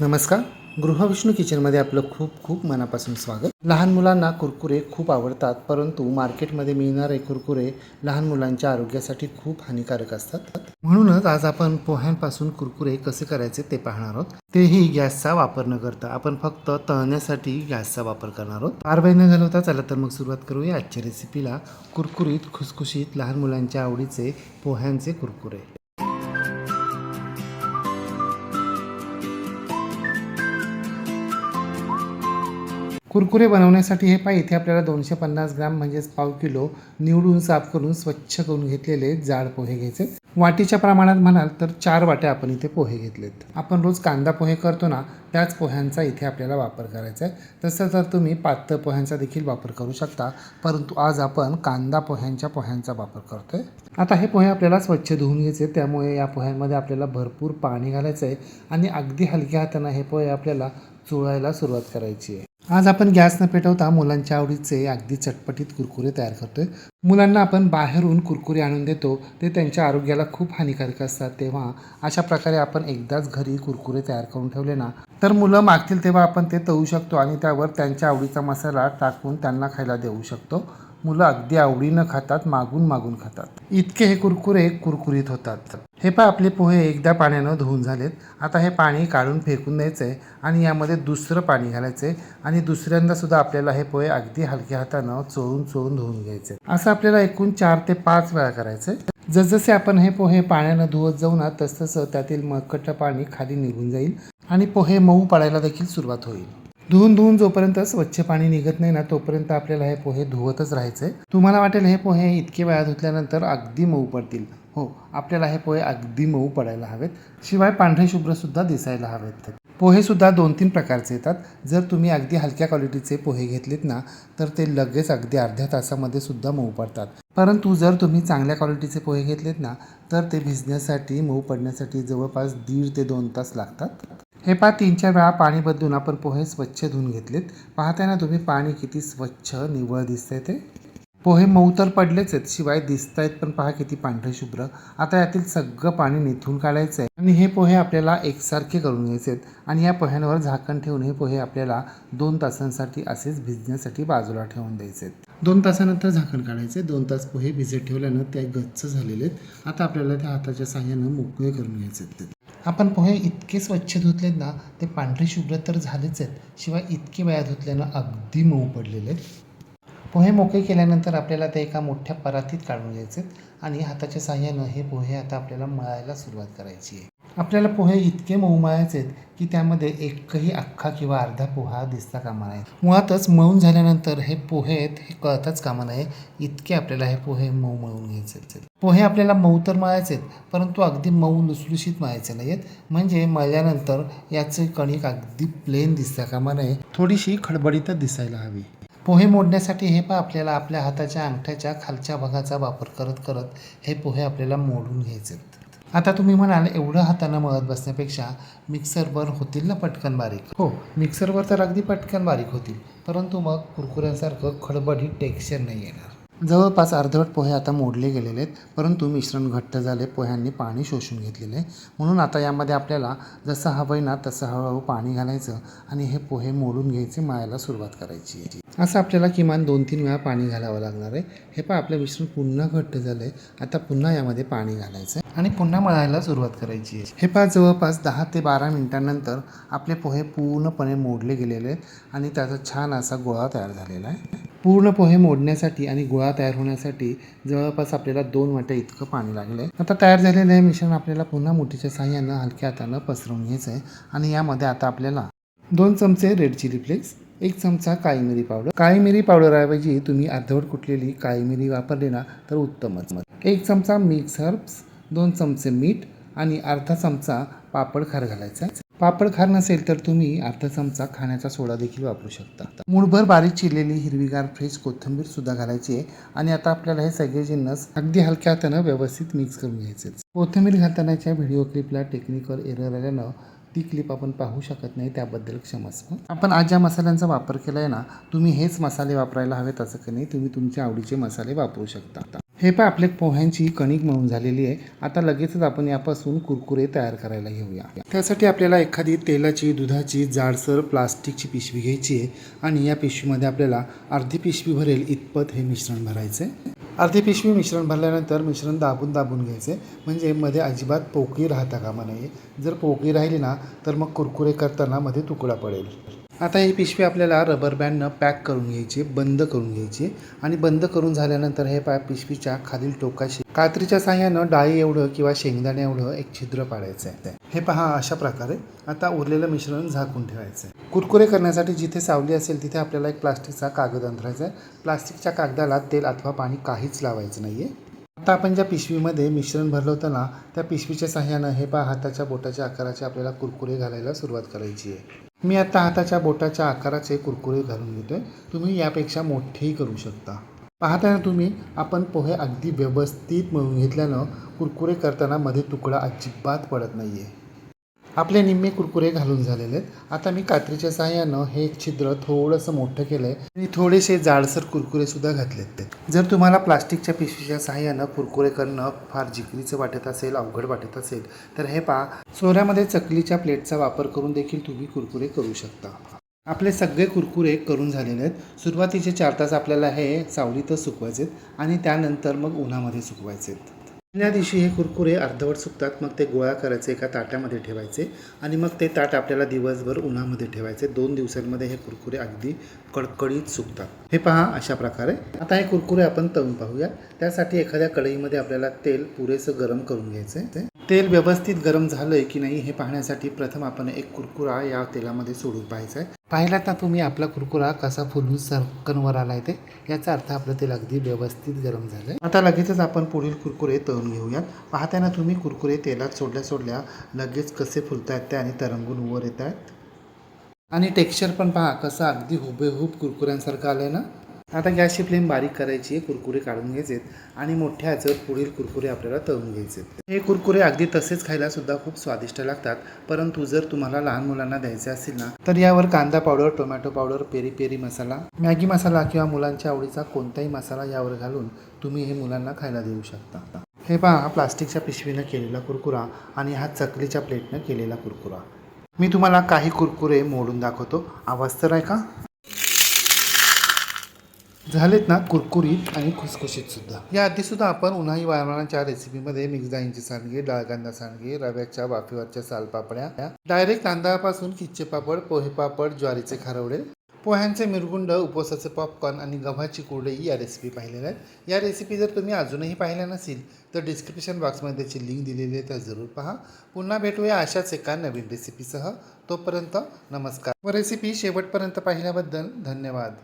नमस्कार. गृहविष्णू किचनमध्ये आपलं खूप खूप मनापासून स्वागत. लहान मुलांना कुरकुरे खूप आवडतात परंतु मार्केटमध्ये मिळणारे कुरकुरे लहान मुलांच्या आरोग्यासाठी खूप हानिकारक असतात. म्हणूनच आज आपण पोह्यांपासून कुरकुरे कसे करायचे ते पाहणार आहोत. तेही गॅसचा वापर न करता. आपण फक्त तळण्यासाठी गॅसचा वापर करणार आहोत. फार वेळ न घालवता चला तर मग सुरुवात करूया आजच्या रेसिपीला कुरकुरीत खुसखुशीत लहान मुलांच्या आवडीचे पोह्यांचे कुरकुरे. कुरकुरे बनवण्यासाठी हे पाय इथे आपल्याला दोनशे पन्नास ग्राम म्हणजेच पाव किलो निवडून साफ करून स्वच्छ करून घेतलेले जाड पोहे घ्यायचे. वाटीच्या प्रमाणात म्हणाल तर चार वाट्या आपण इथे पोहे घेतलेत. आपण रोज कांदा पोहे करतो ना त्याच पोह्यांचा इथे आपल्याला वापर करायचा आहे. तसं तर तुम्ही पातळ पोह्यांचा देखील वापर करू शकता परंतु आज आपण कांदा पोह्यांच्या पोह्यांचा वापर करतोय. आता हे पोहे आपल्याला स्वच्छ धुवून घ्यायचे त्यामुळे या पोह्यांमध्ये आपल्याला भरपूर पाणी घालायचं आहे आणि अगदी हलक्या हाताने हे पोहे आपल्याला चुळायला सुरुवात करायची आहे. आज आपण गॅस न पेटवता मुलांच्या आवडीचे अगदी चटपटीत कुरकुरे तयार करतोय. मुलांना आपण बाहेरून कुरकुरे आणून देतो ते त्यांच्या आरोग्याला खूप हानिकारक असतात. तेव्हा अशा प्रकारे आपण एकदाच घरी कुरकुरे तयार करून ठेवले ना तर मुलं मागतील तेव्हा आपण ते तळू शकतो आणि त्यावर त्यांच्या आवडीचा मसाला टाकून त्यांना खायला देऊ शकतो. मुलं अगदी आवडीनं खातात मागून मागून खातात. इतके हे कुरकुरे कुरकुरीत होतात. हे पा आपले पोहे एकदा पाण्यानं धुवून झालेत. आता हे पाणी काढून फेकून द्यायचं आहे आणि यामध्ये दुसरं पाणी घालायचं आहे आणि दुसऱ्यांदा सुद्धा आपल्याला हे पोहे अगदी हलक्या हातानं चोळून चोळून धुवून घ्यायचे असं आपल्याला एकूण चार ते पाच वेळा करायचं आहे जसजसे आपण हे पोहे पाण्यानं धुवत जाऊ ना तसतसं त्यातील मळकट पाणी खाली निघून जाईल आणि पोहे मऊ पाडायला देखील सुरुवात होईल. धुवून धुवून जोपर्यंत स्वच्छ पाणी निघत नाही ना तोपर्यंत आपल्याला हे पोहे धुवतच राहायचे तुम्हाला वाटेल हे पोहे इतके वेळा धुतल्यानंतर अगदी मऊ पडतील. हो आपल्याला हे पोहे अगदी मऊ पडायला हवेत. शिवाय पांढरे शुभ्र सुद्धा दिसायला हवेत. पोहेसुद्धा दोन तीन प्रकारचे येतात. जर तुम्ही अगदी हलक्या क्वालिटीचे पोहे घेतलेत ना तर ते लगेच अगदी अर्ध्या तासामध्ये सुद्धा मऊ पडतात. परंतु जर तुम्ही चांगल्या क्वालिटीचे पोहे घेतलेत ना तर ते भिजण्यासाठी मऊ पडण्यासाठी जवळपास दीड ते दोन तास लागतात. हे पहा तीन चार वेळा पाणी बदलून आपण पोहे स्वच्छ धुवून घेतलेत. पाहताना तुम्ही पाणी किती स्वच्छ निव्वळ दिसतंय ते. पोहे मऊ तर पडलेच आहेत. शिवाय दिसत आहेत पण पहा किती पांढरे शुभ्र. आता यातील सगळं पाणी निथून काढायचं आहे. आणि हे पोहे आपल्याला एकसारखे करून घ्यायचे आहेत. आणि या पोह्यांवर झाकण ठेवून हे पोहे आपल्याला दोन तासांसाठी असेच भिजण्यासाठी बाजूला ठेवून द्यायचे आहेत. दोन तासानंतर झाकण काढायचे दोन तास पोहे भिजत ठेवल्यानं ते गच्च झालेले आहेत. आता आपल्याला त्या हाताच्या साह्यानं मोकळे करून घ्यायचे आहेत आपण पोहे इतके स्वच्छ धुतलेत ना ते पांढरे शुभ्र तर झालेच आहेत. शिवाय इतके वेळा धुतल्यानं अगदी मऊ पडलेले आहेत. पोहे मोकळे केल्यानंतर आपल्याला ते एका मोठ्या परातीत काढून घ्यायचे आणि हाताच्या साह्यानं हे पोहे आता आपल्याला मळायला सुरुवात करायची आहे. आपल्याला पोहे इतके मऊ मळायचे आहेत की त्यामध्ये एकही अख्खा किंवा अर्धा पोहा दिसता कामा नये. मुळातच मळून झाल्यानंतर हे पोहे आहेत हे कळताच कामा नये. इतके आपल्याला हे पोहे मऊ मळून घ्यायचे आहेत. पोहे आपल्याला मऊ तर मळायचे आहेत परंतु अगदी मऊ लुसलुशीत मळायचे नाही आहेत म्हणजे मळल्यानंतर याचे कणिक अगदी प्लेन दिसता कामा नये. थोडीशी खडबडीतच दिसायला हवी. पोहे मोडण्यासाठी हे पण आपल्याला आपल्या हाताच्या अंगठ्याच्या खालच्या भागाचा वापर करत करत हे पोहे आपल्याला मोडून घ्यायचे. आता तुम्ही म्हणाल एवढं हातानं मळत बसण्यापेक्षा मिक्सरवर होतील ना पटकन बारीक? हो मिक्सरवर तर अगदी पटकन बारीक होतील परंतु मग कुरकुऱ्यांसारखं खडबडीत टेक्स्चर नाही येणार. जवळपास अर्धवट पोहे आता मोडले गेलेले आहेत परंतु मिश्रण घट्ट झाले पोह्यांनी पाणी शोषून घेतलेले आहे. म्हणून आता यामध्ये आपल्याला जसं हवं आहे ना तसं हळूहळू पाणी घालायचं आणि हे पोहे मोडून घ्यायचे मळायला सुरुवात करायची आहे. असं आपल्याला किमान दोन तीन वेळा पाणी घालावं लागणार आहे. हे पण आपलं मिश्रण पुन्हा घट्ट झालं आहे आता पुन्हा यामध्ये पाणी घालायचं आहे आणि पुन्हा मळायला सुरुवात करायची आहे. हे पहा जवळपास दहा ते बारा मिनिटांनंतर आपले पोहे पूर्णपणे मोडले गेलेले आहेत आणि त्याचा छान असा गोळा तयार झालेला आहे. पूर्ण पोहे मोडण्यासाठी आणि गोळा तयार होण्यासाठी जवळपास आपल्याला दोन वाट्या इतकं पाणी लागलं आहे. आता तयार झालेलं हे मिश्रण आपल्याला पुन्हा मुठीच्या साह्यानं हलक्या हातानं पसरवून घ्यायचं आहे आणि यामध्ये आता आपल्याला दोन चमचे रेड चिली फ्लेक्स एक चमचा काळी मिरी पावडर. काळी मिरी पावडरऐवजी तुम्ही अर्धवट कुटलेली काळी मिरी वापरली ना तर उत्तमच. एक चमचा मिक्स हर्ब्स दोन चमचे मीठ आणि अर्धा चमचा पापड खार घालायचा. पापड खार नसेल तर तुम्ही अर्धा चमचा खाण्याचा सोडा देखील वापरू शकता. मूठभर बारीक चिरलेली हिरवीगार फ्रेश कोथिंबीर सुद्धा घालायची आहे आणि आता आपल्याला हे सगळे जिन्नस अगदी हलक्या हातानं व्यवस्थित मिक्स करून घ्यायचे कोथिंबीर घालतानाच्या व्हिडिओ क्लिपला टेक्निकल एरर आल्यानं ती क्लिप आपण पाहू शकत नाही त्याबद्दल क्षमस्व आपण आज ज्या मसाल्यांचा वापर केला आहे ना तुम्ही हेच मसाले वापरायला हवेत असं की नाही तुम्ही तुमच्या आवडीचे मसाले वापरू शकता. हे पहा आपले पोह्यांची कणिक मळून झालेली आहे. आता लगेचच आपण यापासून कुरकुरे तयार करायला घेऊया त्यासाठी आपल्याला एखादी तेलाची दुधाची जाडसर प्लास्टिकची पिशवी घ्यायची आहे आणि या पिशवीमध्ये आपल्याला अर्धी पिशवी भरेल इतपत हे मिश्रण भरायचं आहे अर्धी पिशवी मिश्रण भरल्यानंतर मिश्रण दाबून दाबून घ्यायचे. म्हणजे मध्ये अजिबात पोकळी राहता कामा नये. जर पोकळी राहिली ना तर मग कुरकुरे करताना मध्ये तुकडा पडेल. आता ही पिशवी आपल्याला रबर बँडनं पॅक करून घ्यायची बंद करून घ्यायची आणि बंद करून झाल्यानंतर हे पाय पिशवीच्या खालील टोकाशी कात्रीच्या साह्यानं डाळी एवढं किंवा शेंगदाणे एवढं एक छिद्र पाडायचं आहे. हे पहा अशा प्रकारे आता उरलेलं मिश्रण झाकून ठेवायचं आहे. कुरकुरे करण्यासाठी जिथे सावली असेल तिथे आपल्याला एक प्लास्टिकचा कागद अंथरायचा आहे. प्लास्टिकच्या कागदाला तेल अथवा पाणी काहीच लावायचं नाही आहे आता आपण ज्या पिशवीमध्ये मिश्रण भरलं होतं ना त्या पिशवीच्या साह्यानं हे पहा हाताच्या बोटाच्या आकाराचे आपल्याला कुरकुरे घालायला सुरुवात करायची आहे. मी आता हाताच्या बोटाच्या आकाराचे कुरकुरे घालून घेतोय. तुम्ही यापेक्षा मोठेही करू शकता. पाहताना तुम्ही आपण पोहे अगदी व्यवस्थित मिळून घेतल्यानं कुरकुरे करताना मध्ये तुकडा अजिबात पडत नाही आहे आपले निम्मे कुरकुरे घालून झालेले आहेत. आता मी कात्रीच्या सहाय्यानं हे छिद्र थोडंसं मोठं केलं आहे आणि थोडेसे जाडसर कुरकुरे सुद्धा घातलेत ते. जर तुम्हाला प्लास्टिकच्या पिशवीच्या सहाय्यानं कुरकुरे करणं फार जिकरीचं वाटत असेल अवघड वाटत असेल तर हे पहा. सोऱ्यामध्ये चकलीच्या प्लेटचा वापर करून देखील तुम्ही कुरकुरे करू शकता. आपले सगळे कुरकुरे करून झालेले आहेत. सुरुवातीचे चार तास आपल्याला हे सावलीतच सुकवायचे आहेत आणि त्यानंतर मग उन्हामध्ये सुकवायचे आहेत पहिल्या दिवशी हे कुरकुरे अर्धवट सुकतात मग ते गोळा करायचे एका ताटामध्ये ठेवायचे आणि मग ते ताट आपल्याला दिवसभर उन्हामध्ये ठेवायचे. दोन दिवसांमध्ये हे कुरकुरे अगदी कडकडीत सुकतात. हे पहा अशा प्रकारे. आता हे कुरकुरे आपण तळून पाहूया. त्यासाठी एखाद्या कढईमध्ये आपल्याला तेल पुरेसं गरम करून घ्यायचं आहे तेल व्यवस्थित गरम झालंय की नाही हे पाहण्यासाठी प्रथम आपण एक कुरकुरा या तेलामध्ये सोडून पाहायचा आहे पाहिलात ना तुम्ही आपला कुरकुरा कसा फुलून सरकनवर आलाय ते? याचा अर्थ आपलं तेल अगदी व्यवस्थित गरम झालंय. आता लगेचच आपण पुढील कुरकुरे तळून घेऊयात. पाहताना तुम्ही कुरकुरे तेलात सोडल्या सोडल्या लगेच कसे फुलतायत ते आणि तरंगून वर येत आहेत आणि टेक्स्चर पण पहा कसं अगदी हुबेहूब कुरकुऱ्यांसारखं आहे ना? आता गॅसची फ्लेम बारीक करायची आहे कुरकुरे काढून घ्यायचेत आणि मोठ्या ह्याचं पुढील कुरकुरे आपल्याला तळून घ्यायचे हे कुरकुरे अगदी तसेच खायलासुद्धा खूप स्वादिष्ट लागतात परंतु जर तुम्हाला लहान मुलांना द्यायचे असतील ना तर यावर कांदा powder tomato powder peri peri masala Maggi masala किंवा मुलांच्या आवडीचा कोणताही मसाला यावर घालून तुम्ही हे मुलांना खायला देऊ शकता. हे पहा हा प्लास्टिकच्या पिशवीनं केलेला कुरकुरा आणि हा चकलीच्या प्लेटनं केलेला कुरकुरा. मी तुम्हाला काही कुरकुरे मोडून दाखवतो. आवाज तर आहे का? झालेत ना कुरकुरीत आणि खुसखुशीत सुद्धा. या आधी सुद्धा आपण उन्हाळी वारणाच्या रेसिपीमध्ये मिक्स डाळींची सांडगे डाळकांदा सांडगे रव्याच्या वाफेवरच्या सालपापड्या डायरेक्ट तांदळापासून किच्चे पापड पोहे पापड ज्वारीचे खारवडे पोह्यांचे मिरगुंड उपवासाचे पॉपकॉर्न आणि गव्हाची कुरडई या रेसिपी पाहिलेल्या आहेत. या रेसिपी जर तुम्ही अजूनही पाहिल्या नसेल तर डिस्क्रिप्शन बॉक्समध्ये त्याची लिंक दिलेली आहे तर जरूर पहा. पुन्हा भेटूया अशाच एका नवीन रेसिपीसह तोपर्यंत नमस्कार. व रेसिपी शेवटपर्यंत पाहिल्याबद्दल धन्यवाद.